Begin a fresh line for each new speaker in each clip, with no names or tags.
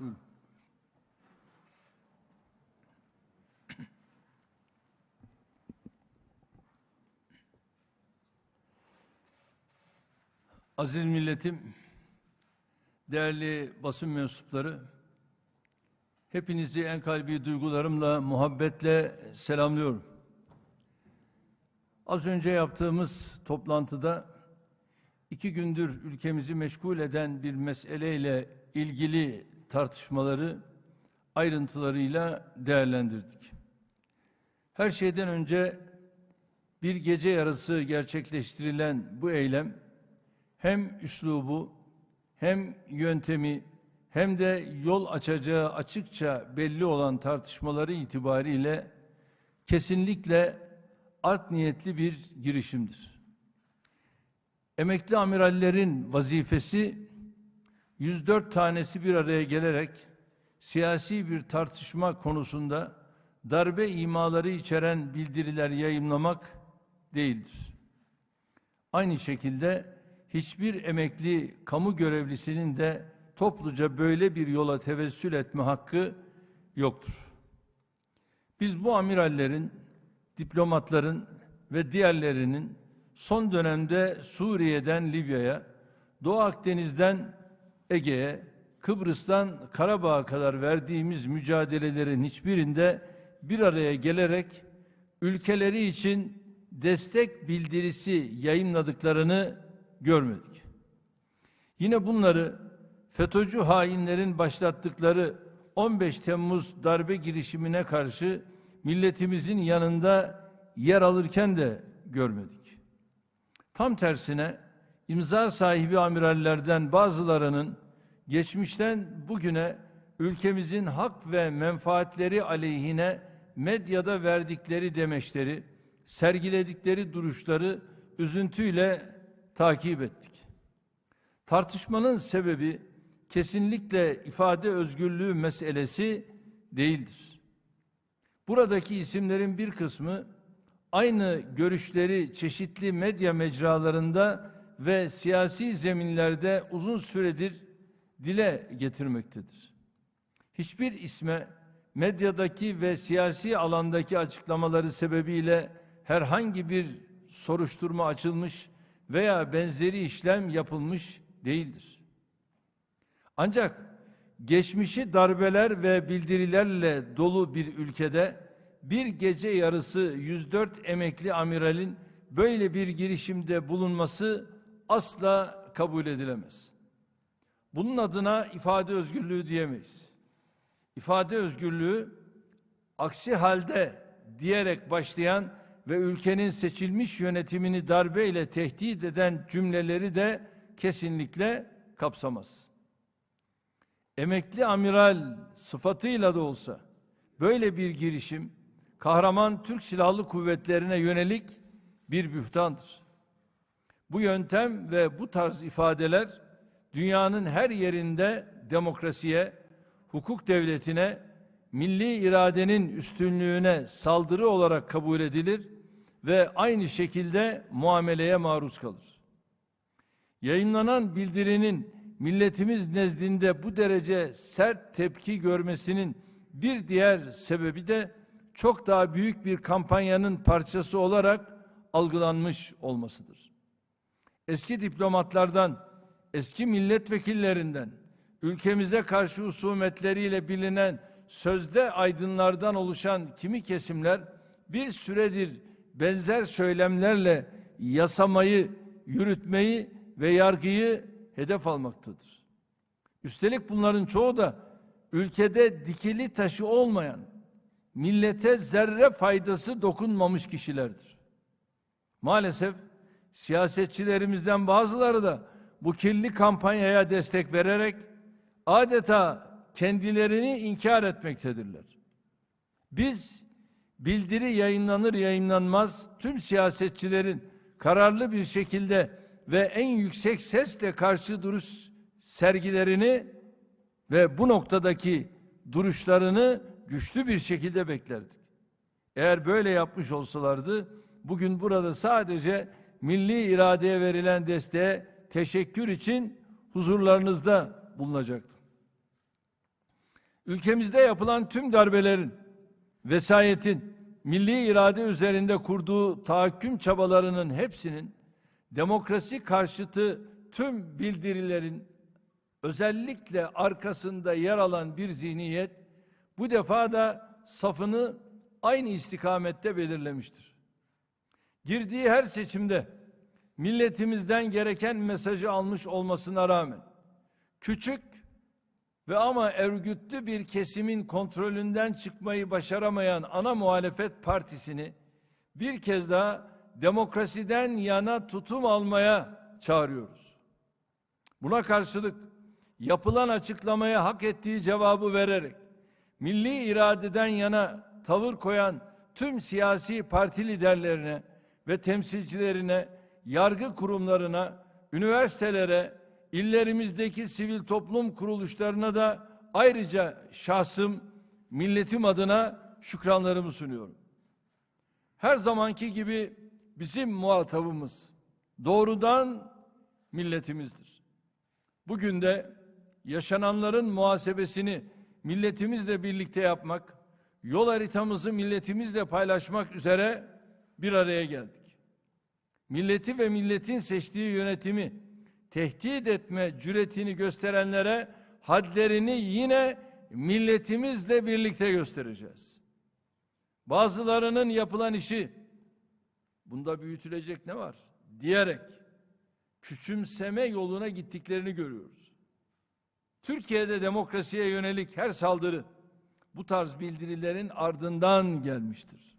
Buyurun. Aziz milletim, değerli basın mensupları, hepinizi en kalbi duygularımla, muhabbetle selamlıyorum. Az önce yaptığımız toplantıda iki gündür ülkemizi meşgul eden bir meseleyle ilgili tartışmaları ayrıntılarıyla değerlendirdik. Her şeyden önce bir gece yarısı gerçekleştirilen bu eylem hem üslubu hem yöntemi hem de yol açacağı açıkça belli olan tartışmaları itibariyle kesinlikle art niyetli bir girişimdir. Emekli amirallerin vazifesi 104 tanesi bir araya gelerek siyasi bir tartışma konusunda darbe imaları içeren bildiriler yayımlamak değildir. Aynı şekilde hiçbir emekli kamu görevlisinin de topluca böyle bir yola tevessül etme hakkı yoktur. Biz bu amirallerin, diplomatların ve diğerlerinin son dönemde Suriye'den Libya'ya, Doğu Akdeniz'den Ege'ye, Kıbrıs'tan Karabağ'a kadar verdiğimiz mücadelelerin hiçbirinde bir araya gelerek ülkeleri için destek bildirisi yayınladıklarını görmedik. Yine bunları FETÖ'cü hainlerin başlattıkları 15 Temmuz darbe girişimine karşı milletimizin yanında yer alırken de görmedik. Tam tersine imza sahibi amirallerden bazılarının geçmişten bugüne ülkemizin hak ve menfaatleri aleyhine medyada verdikleri demeçleri, sergiledikleri duruşları üzüntüyle takip ettik. Tartışmanın sebebi kesinlikle ifade özgürlüğü meselesi değildir. Buradaki isimlerin bir kısmı aynı görüşleri çeşitli medya mecralarında ve siyasi zeminlerde uzun süredir dile getirmektedir. Hiçbir isme medyadaki ve siyasi alandaki açıklamaları sebebiyle herhangi bir soruşturma açılmış veya benzeri işlem yapılmış değildir. Ancak geçmişi darbeler ve bildirilerle dolu bir ülkede bir gece yarısı 104 emekli amiralin böyle bir girişimde bulunması asla kabul edilemez. Bunun adına ifade özgürlüğü diyemeyiz. İfade özgürlüğü aksi halde diyerek başlayan ve ülkenin seçilmiş yönetimini darbeyle tehdit eden cümleleri de kesinlikle kapsamaz. Emekli amiral sıfatıyla da olsa böyle bir girişim kahraman Türk Silahlı Kuvvetlerine yönelik bir bühtandır. Bu yöntem ve bu tarz ifadeler dünyanın her yerinde demokrasiye, hukuk devletine, milli iradenin üstünlüğüne saldırı olarak kabul edilir ve aynı şekilde muameleye maruz kalır. Yayınlanan bildirinin milletimiz nezdinde bu derece sert tepki görmesinin bir diğer sebebi de çok daha büyük bir kampanyanın parçası olarak algılanmış olmasıdır. Eski diplomatlardan, eski milletvekillerinden, ülkemize karşı husumetleriyle bilinen sözde aydınlardan oluşan kimi kesimler bir süredir benzer söylemlerle yasamayı, yürütmeyi ve yargıyı hedef almaktadır. Üstelik bunların çoğu da ülkede dikili taşı olmayan, millete zerre faydası dokunmamış kişilerdir. Maalesef siyasetçilerimizden bazıları da bu kirli kampanyaya destek vererek adeta kendilerini inkar etmektedirler. Biz bildiri yayınlanır yayınlanmaz tüm siyasetçilerin kararlı bir şekilde ve en yüksek sesle karşı duruş sergilerini ve bu noktadaki duruşlarını güçlü bir şekilde beklerdik. Eğer böyle yapmış olsalardı bugün burada sadece milli iradeye verilen desteğe teşekkür için huzurlarınızda bulunacaktım. Ülkemizde yapılan tüm darbelerin, vesayetin, milli irade üzerinde kurduğu tahakküm çabalarının hepsinin demokrasi karşıtı tüm bildirilerin özellikle arkasında yer alan bir zihniyet bu defa da safını aynı istikamette belirlemiştir. Girdiği her seçimde milletimizden gereken mesajı almış olmasına rağmen küçük ve ama örgütlü bir kesimin kontrolünden çıkmayı başaramayan ana muhalefet partisini bir kez daha demokrasiden yana tutum almaya çağırıyoruz. Buna karşılık yapılan açıklamaya hak ettiği cevabı vererek milli iradeden yana tavır koyan tüm siyasi parti liderlerine ve temsilcilerine, yargı kurumlarına, üniversitelere, illerimizdeki sivil toplum kuruluşlarına da ayrıca şahsım, milletim adına şükranlarımı sunuyorum. Her zamanki gibi bizim muhatabımız doğrudan milletimizdir. Bugün de yaşananların muhasebesini milletimizle birlikte yapmak, yol haritamızı milletimizle paylaşmak üzere bir araya geldik. Milleti ve milletin seçtiği yönetimi tehdit etme cüretini gösterenlere hadlerini yine milletimizle birlikte göstereceğiz. Bazılarının yapılan işi bunda büyütülecek ne var diyerek küçümseme yoluna gittiklerini görüyoruz. Türkiye'de demokrasiye yönelik her saldırı bu tarz bildirilerin ardından gelmiştir.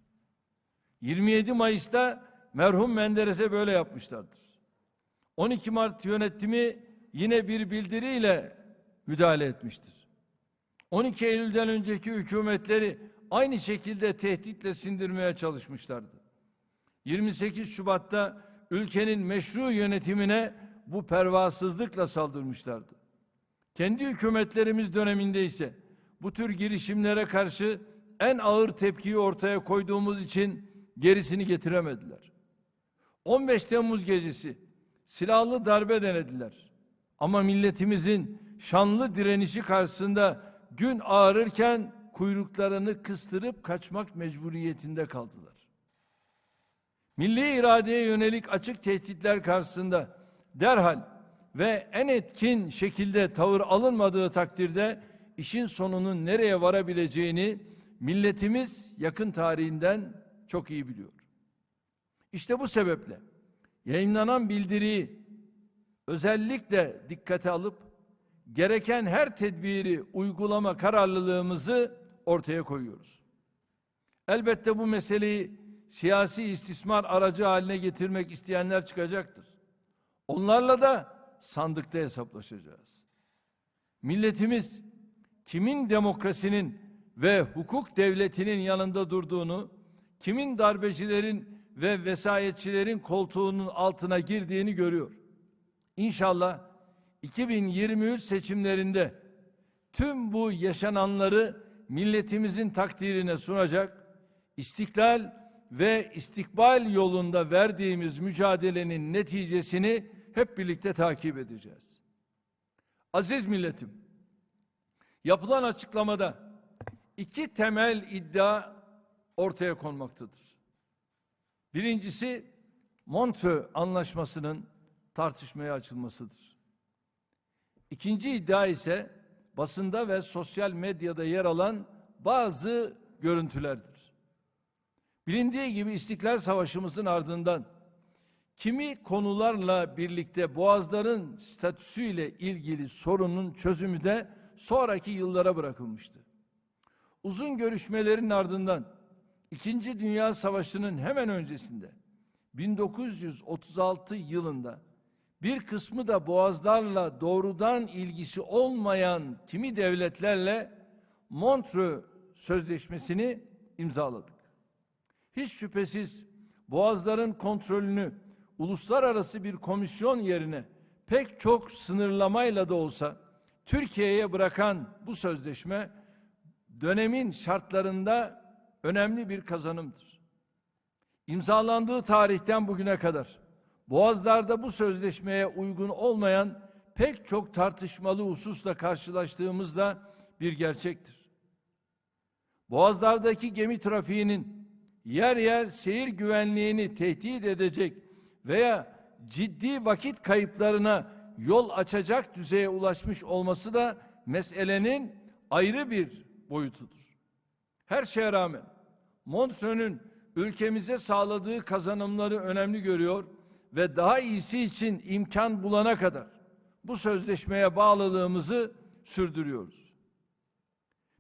27 Mayıs'ta merhum Menderes'e böyle yapmışlardır. 12 Mart yönetimi yine bir bildiriyle müdahale etmiştir. 12 Eylül'den önceki hükümetleri aynı şekilde tehditle sindirmeye çalışmışlardı. 28 Şubat'ta ülkenin meşru yönetimine bu pervasızlıkla saldırmışlardı. Kendi hükümetlerimiz döneminde ise bu tür girişimlere karşı en ağır tepkiyi ortaya koyduğumuz için gerisini getiremediler. 15 Temmuz gecesi silahlı darbe denediler. Ama milletimizin şanlı direnişi karşısında gün ağarırken kuyruklarını kıstırıp kaçmak mecburiyetinde kaldılar. Milli iradeye yönelik açık tehditler karşısında derhal ve en etkin şekilde tavır alınmadığı takdirde işin sonunun nereye varabileceğini milletimiz yakın tarihinden çok iyi biliyor. İşte bu sebeple yayınlanan bildiriyi özellikle dikkate alıp gereken her tedbiri uygulama kararlılığımızı ortaya koyuyoruz. Elbette bu meseleyi siyasi istismar aracı haline getirmek isteyenler çıkacaktır. Onlarla da sandıkta hesaplaşacağız. Milletimiz kimin demokrasinin ve hukuk devletinin yanında durduğunu, kimin darbecilerin ve vesayetçilerin koltuğunun altına girdiğini görüyor. İnşallah 2023 seçimlerinde tüm bu yaşananları milletimizin takdirine sunacak, istiklal ve istikbal yolunda verdiğimiz mücadelenin neticesini hep birlikte takip edeceğiz. Aziz milletim, yapılan açıklamada iki temel iddia ortaya konmaktadır. Birincisi Montreux Anlaşması'nın tartışmaya açılmasıdır. İkinci iddia ise basında ve sosyal medyada yer alan bazı görüntülerdir. Bilindiği gibi İstiklal Savaşımızın ardından kimi konularla birlikte boğazların statüsüyle ilgili sorunun çözümü de sonraki yıllara bırakılmıştı. Uzun görüşmelerin ardından İkinci Dünya Savaşı'nın hemen öncesinde 1936 yılında bir kısmı da boğazlarla doğrudan ilgisi olmayan kimi devletlerle Montreux Sözleşmesi'ni imzaladık. Hiç şüphesiz boğazların kontrolünü uluslararası bir komisyon yerine pek çok sınırlamayla da olsa Türkiye'ye bırakan bu sözleşme dönemin şartlarında önemli bir kazanımdır. İmzalandığı tarihten bugüne kadar Boğazlarda bu sözleşmeye uygun olmayan pek çok tartışmalı hususla karşılaştığımızda bir gerçektir. boğazlardaki gemi trafiğinin yer yer seyir güvenliğini tehdit edecek veya ciddi vakit kayıplarına yol açacak düzeye ulaşmış olması da meselenin ayrı bir boyutudur. Her şeye rağmen Montreux'ün ülkemize sağladığı kazanımları önemli görüyor ve daha iyisi için imkan bulana kadar bu sözleşmeye bağlılığımızı sürdürüyoruz.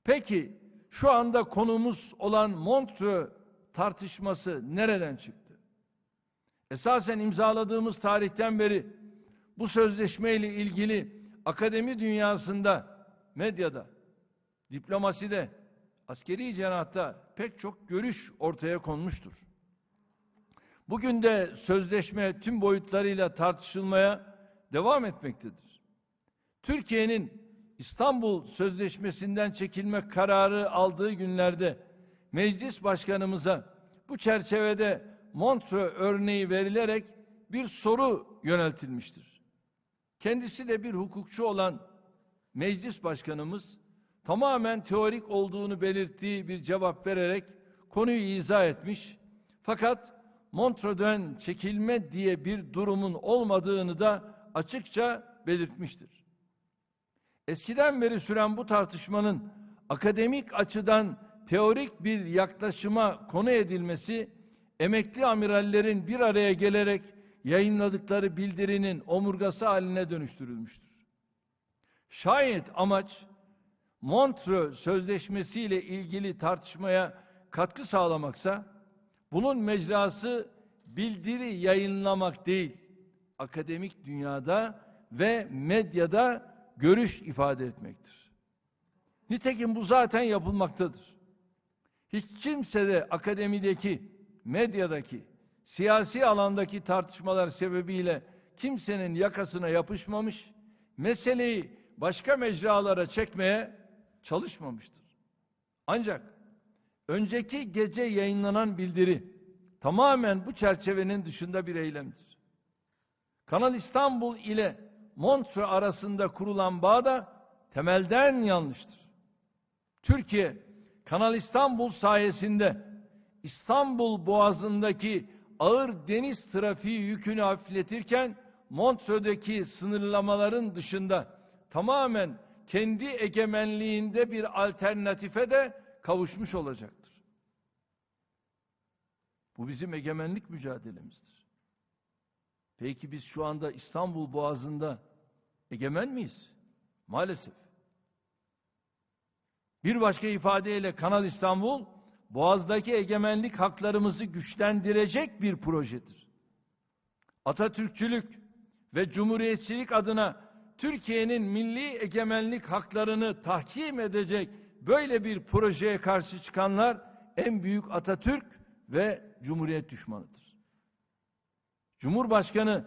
Peki şu anda konumuz olan Montreux tartışması nereden çıktı? Esasen imzaladığımız tarihten beri bu sözleşmeyle ilgili akademi dünyasında, medyada, diplomaside, askeri cenahta pek çok görüş ortaya konmuştur. Bugün de sözleşme tüm boyutlarıyla tartışılmaya devam etmektedir. Türkiye'nin İstanbul Sözleşmesi'nden çekilme kararı aldığı günlerde meclis başkanımıza bu çerçevede Montreux örneği verilerek bir soru yöneltilmiştir. Kendisi de bir hukukçu olan meclis başkanımız tamamen teorik olduğunu belirttiği bir cevap vererek konuyu izah etmiş. Fakat Montreux'den çekilme diye bir durumun olmadığını da açıkça belirtmiştir. Eskiden beri süren bu tartışmanın akademik açıdan teorik bir yaklaşıma konu edilmesi emekli amirallerin bir araya gelerek yayınladıkları bildirinin omurgası haline dönüştürülmüştür. Şayet amaç Montreux Sözleşmesi ile ilgili tartışmaya katkı sağlamaksa bunun mecrası bildiri yayınlamak değil, akademik dünyada ve medyada görüş ifade etmektir. Nitekim bu zaten yapılmaktadır. Hiç kimse de akademideki, medyadaki, siyasi alandaki tartışmalar sebebiyle kimsenin yakasına yapışmamış, meseleyi başka mecralara çekmeye çalışmamıştır. Ancak önceki gece yayınlanan bildiri tamamen bu çerçevenin dışında bir eylemdir. Kanal İstanbul ile Montreux arasında kurulan bağ da temelden yanlıştır. Türkiye Kanal İstanbul sayesinde İstanbul Boğazı'ndaki ağır deniz trafiği yükünü hafifletirken Montreux'deki sınırlamaların dışında tamamen kendi egemenliğinde bir alternatife de kavuşmuş olacaktır. Bu bizim egemenlik mücadelemizdir. Peki biz şu anda İstanbul Boğazı'nda egemen miyiz? Maalesef. Bir başka ifadeyle Kanal İstanbul Boğaz'daki egemenlik haklarımızı güçlendirecek bir projedir. Atatürkçülük ve cumhuriyetçilik adına Türkiye'nin milli egemenlik haklarını tahkim edecek böyle bir projeye karşı çıkanlar en büyük Atatürk ve Cumhuriyet düşmanıdır. Cumhurbaşkanı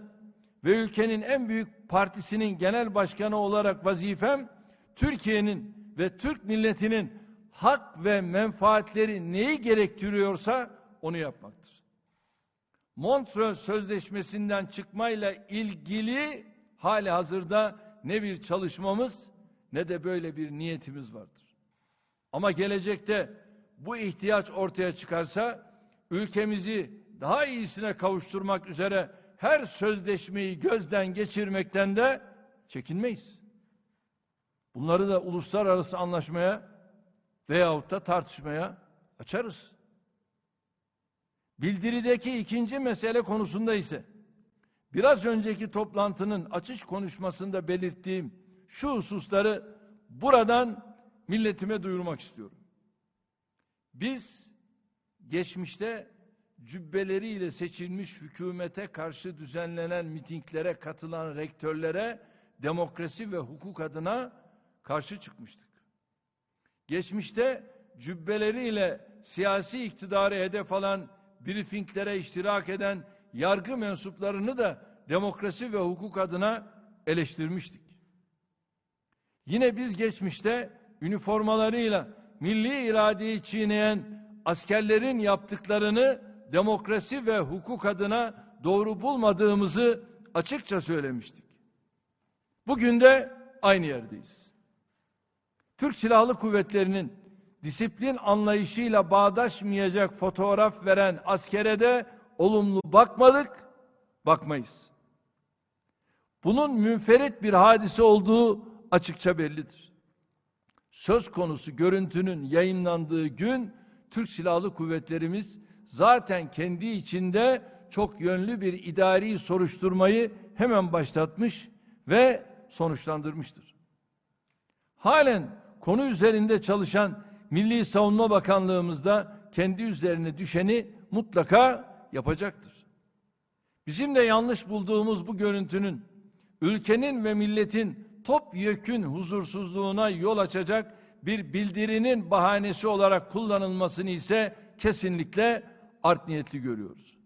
ve ülkenin en büyük partisinin genel başkanı olarak vazifem Türkiye'nin ve Türk milletinin hak ve menfaatleri neyi gerektiriyorsa onu yapmaktır. Montreux Sözleşmesi'nden çıkmayla ilgili hali hazırda ne bir çalışmamız ne de böyle bir niyetimiz vardır. Ama gelecekte bu ihtiyaç ortaya çıkarsa ülkemizi daha iyisine kavuşturmak üzere her sözleşmeyi gözden geçirmekten de çekinmeyiz. Bunları da uluslararası anlaşmaya veyahut da tartışmaya açarız. Bildirideki ikinci mesele konusunda ise biraz önceki toplantının açış konuşmasında belirttiğim şu hususları buradan milletime duyurmak istiyorum. Biz geçmişte cübbeleriyle seçilmiş hükümete karşı düzenlenen mitinglere katılan rektörlere demokrasi ve hukuk adına karşı çıkmıştık. Geçmişte cübbeleriyle siyasi iktidarı hedef alan briefinglere iştirak eden yargı mensuplarını da demokrasi ve hukuk adına eleştirmiştik. Yine biz geçmişte üniformalarıyla milli iradeyi çiğneyen askerlerin yaptıklarını demokrasi ve hukuk adına doğru bulmadığımızı açıkça söylemiştik. Bugün de aynı yerdeyiz. Türk Silahlı Kuvvetleri'nin disiplin anlayışıyla bağdaşmayacak fotoğraf veren askere de olumlu bakmadık, bakmayız. Bunun münferit bir hadise olduğu açıkça bellidir. Söz konusu görüntünün yayınlandığı gün Türk Silahlı Kuvvetlerimiz zaten kendi içinde çok yönlü bir idari soruşturmayı hemen başlatmış ve sonuçlandırmıştır. Halen konu üzerinde çalışan Milli Savunma Bakanlığımız da kendi üzerine düşeni mutlaka yapacaktır. Bizim de yanlış bulduğumuz bu görüntünün ülkenin ve milletin topyekün huzursuzluğuna yol açacak bir bildirinin bahanesi olarak kullanılmasını ise kesinlikle art niyetli görüyoruz.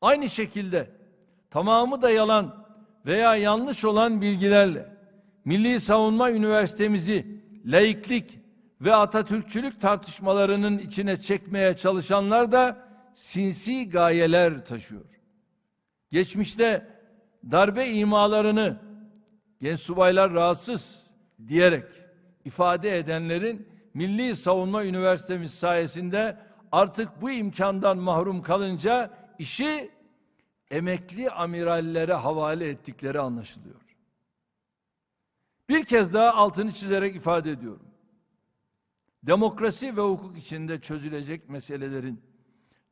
Aynı şekilde tamamı da yalan veya yanlış olan bilgilerle Milli Savunma Üniversitemizi laiklik ve Atatürkçülük tartışmalarının içine çekmeye çalışanlar da sinsi gayeler taşıyor. Geçmişte darbe imalarını genç subaylar rahatsız diyerek ifade edenlerin Milli Savunma Üniversitemiz sayesinde artık bu imkandan mahrum kalınca işi emekli amirallere havale ettikleri anlaşılıyor. Bir kez daha altını çizerek ifade ediyorum. Demokrasi ve hukuk içinde çözülecek meselelerin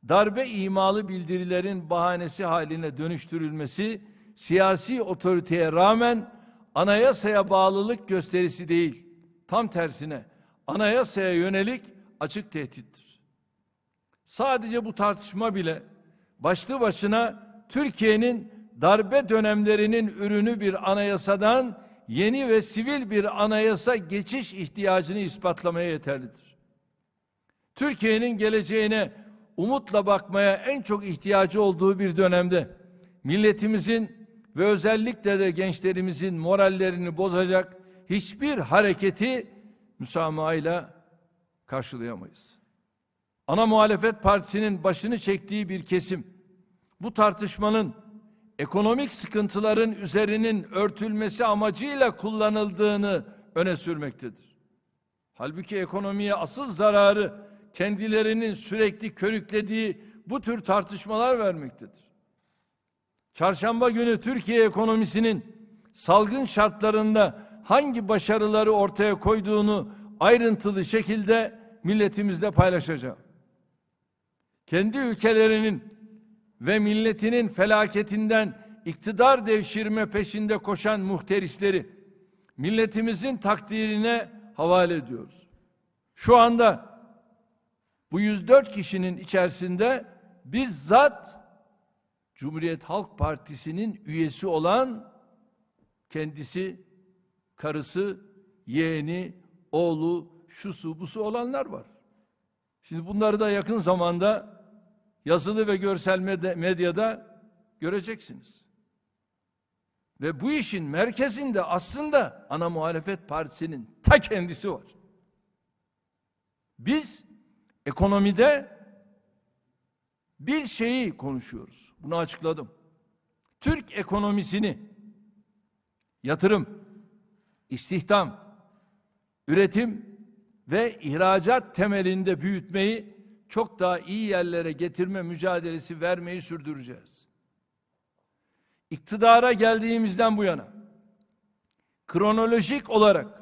darbe imalı bildirilerin bahanesi haline dönüştürülmesi siyasi otoriteye rağmen anayasaya bağlılık gösterisi değil. Tam tersine anayasaya yönelik açık tehdittir. Sadece bu tartışma bile başlı başına Türkiye'nin darbe dönemlerinin ürünü bir anayasadan yeni ve sivil bir anayasa geçiş ihtiyacını ispatlamaya yeterlidir. Türkiye'nin geleceğine umutla bakmaya en çok ihtiyacı olduğu bir dönemde milletimizin ve özellikle de gençlerimizin morallerini bozacak hiçbir hareketi müsamahayla karşılayamayız. Ana muhalefet partisinin başını çektiği bir kesim bu tartışmanın ekonomik sıkıntıların üzerinin örtülmesi amacıyla kullanıldığını öne sürmektedir. Halbuki ekonomiye asıl zararı kendilerinin sürekli körüklediği bu tür tartışmalar vermektedir. Çarşamba günü Türkiye ekonomisinin salgın şartlarında hangi başarıları ortaya koyduğunu ayrıntılı şekilde milletimizle paylaşacağım. Kendi ülkelerinin ve milletinin felaketinden iktidar devşirme peşinde koşan muhterisleri milletimizin takdirine havale ediyoruz. Şu anda bu 104 kişinin içerisinde bizzat Cumhuriyet Halk Partisi'nin üyesi olan kendisi, karısı, yeğeni, oğlu, şusu, busu olanlar var. Şimdi bunları da yakın zamanda yazılı ve görsel medyada göreceksiniz. Ve bu işin merkezinde aslında ana muhalefet partisinin ta kendisi var. Biz ekonomide bir şeyi konuşuyoruz. Bunu açıkladım. Türk ekonomisini yatırım, istihdam, üretim ve ihracat temelinde büyütmeyi çok daha iyi yerlere getirme mücadelesi vermeyi sürdüreceğiz. İktidara geldiğimizden bu yana kronolojik olarak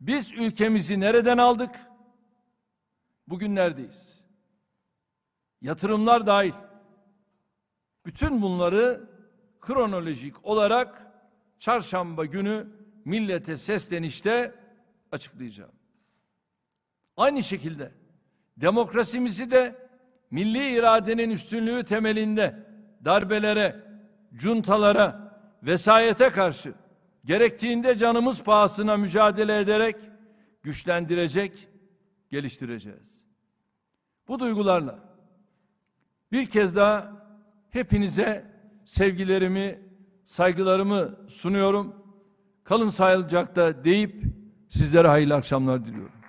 biz ülkemizi nereden aldık? Bugün neredeyiz? Yatırımlar dahil. Bütün bunları kronolojik olarak çarşamba günü millete seslenişte açıklayacağım. Aynı şekilde Demokrasimizi de milli iradenin üstünlüğü temelinde darbelere, cuntalara, vesayete karşı gerektiğinde canımız pahasına mücadele ederek güçlendirecek, geliştireceğiz. Bu duygularla bir kez daha hepinize sevgilerimi, saygılarımı sunuyorum. Kalın sağlıcakla deyip sizlere hayırlı akşamlar diliyorum.